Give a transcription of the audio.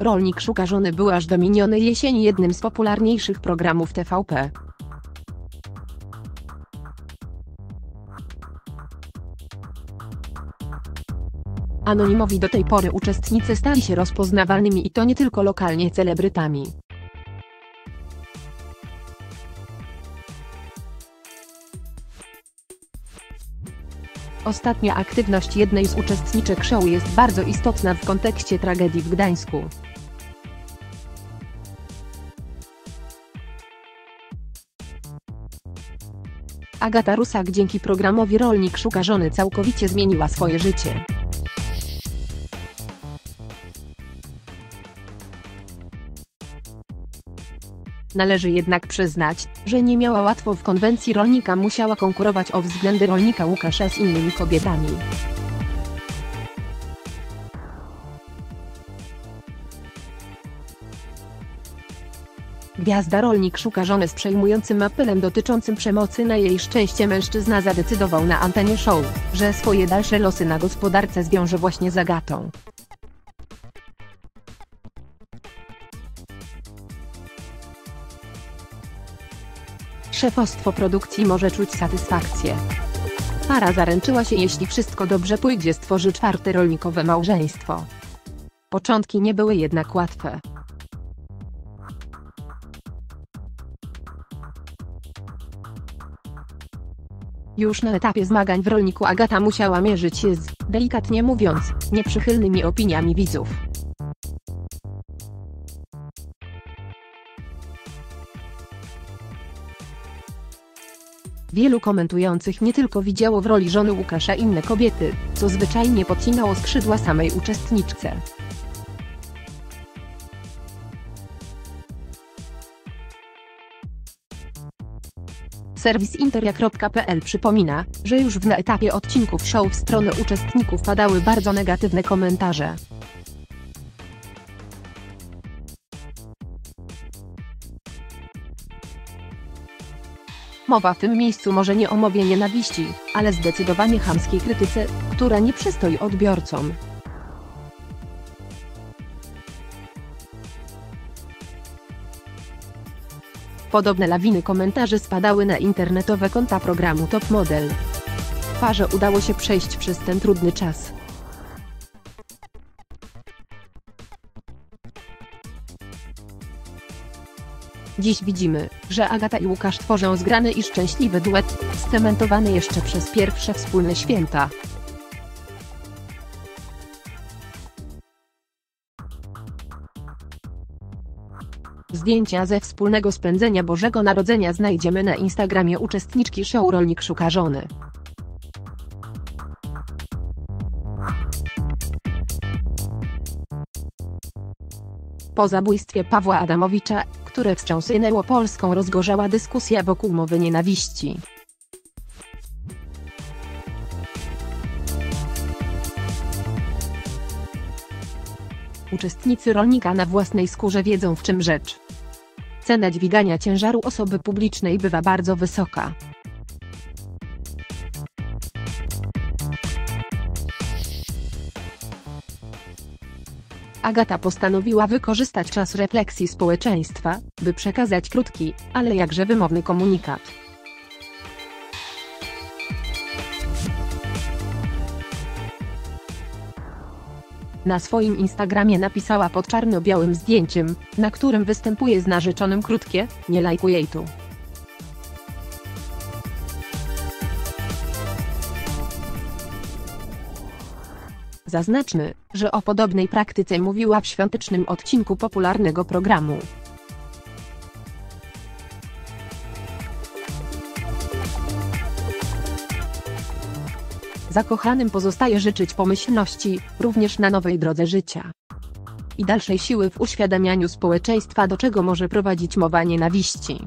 Rolnik szuka żony był aż do minionej jesieni jednym z popularniejszych programów TVP. Anonimowi do tej pory uczestnicy stali się rozpoznawalnymi i to nie tylko lokalnie celebrytami. Ostatnia aktywność jednej z uczestniczek show jest bardzo istotna w kontekście tragedii w Gdańsku. Agata Rusak dzięki programowi Rolnik szuka żony całkowicie zmieniła swoje życie. Należy jednak przyznać, że nie miała łatwo w konwencji rolnika musiała konkurować o względy rolnika Łukasza z innymi kobietami. Gwiazda rolnik szuka żony z przejmującym apelem dotyczącym przemocy na jej szczęście mężczyzna zadecydował na antenie show, że swoje dalsze losy na gospodarce zwiąże właśnie z Agatą. Szefostwo produkcji może czuć satysfakcję. Para zaręczyła się jeśli wszystko dobrze pójdzie stworzy czwarte rolnikowe małżeństwo. Początki nie były jednak łatwe. Już na etapie zmagań w rolniku Agata musiała mierzyć się z, delikatnie mówiąc, nieprzychylnymi opiniami widzów. Wielu komentujących nie tylko widziało w roli żony Łukasza inne kobiety, co zwyczajnie podcinało skrzydła samej uczestniczce. Serwis interia.pl przypomina, że już na etapie odcinków show w stronę uczestników padały bardzo negatywne komentarze. Mowa w tym miejscu może nie o mowie nienawiści, ale zdecydowanie chamskiej krytyce, która nie przystoi odbiorcom. Podobne lawiny komentarzy spadały na internetowe konta programu Top Model. Parze udało się przejść przez ten trudny czas. Dziś widzimy, że Agata i Łukasz tworzą zgrany i szczęśliwy duet, scementowany jeszcze przez pierwsze wspólne święta. Zdjęcia ze wspólnego spędzenia Bożego Narodzenia znajdziemy na Instagramie uczestniczki show Rolnik Szuka Żony. Po zabójstwie Pawła Adamowicza, które wstrząsnęło Polską rozgorzała dyskusja wokół mowy nienawiści. Uczestnicy rolnika na własnej skórze wiedzą w czym rzecz. Cena dźwigania ciężaru osoby publicznej bywa bardzo wysoka. Agata postanowiła wykorzystać czas refleksji społeczeństwa, by przekazać krótki, ale jakże wymowny komunikat. Na swoim Instagramie napisała pod czarno-białym zdjęciem, na którym występuje z narzeczonym krótkie, nie lajkuj jej tu. Zaznaczmy, że o podobnej praktyce mówiła w świątecznym odcinku popularnego programu. Zakochanym pozostaje życzyć pomyślności, również na nowej drodze życia. I dalszej siły w uświadamianiu społeczeństwa do czego może prowadzić mowa nienawiści.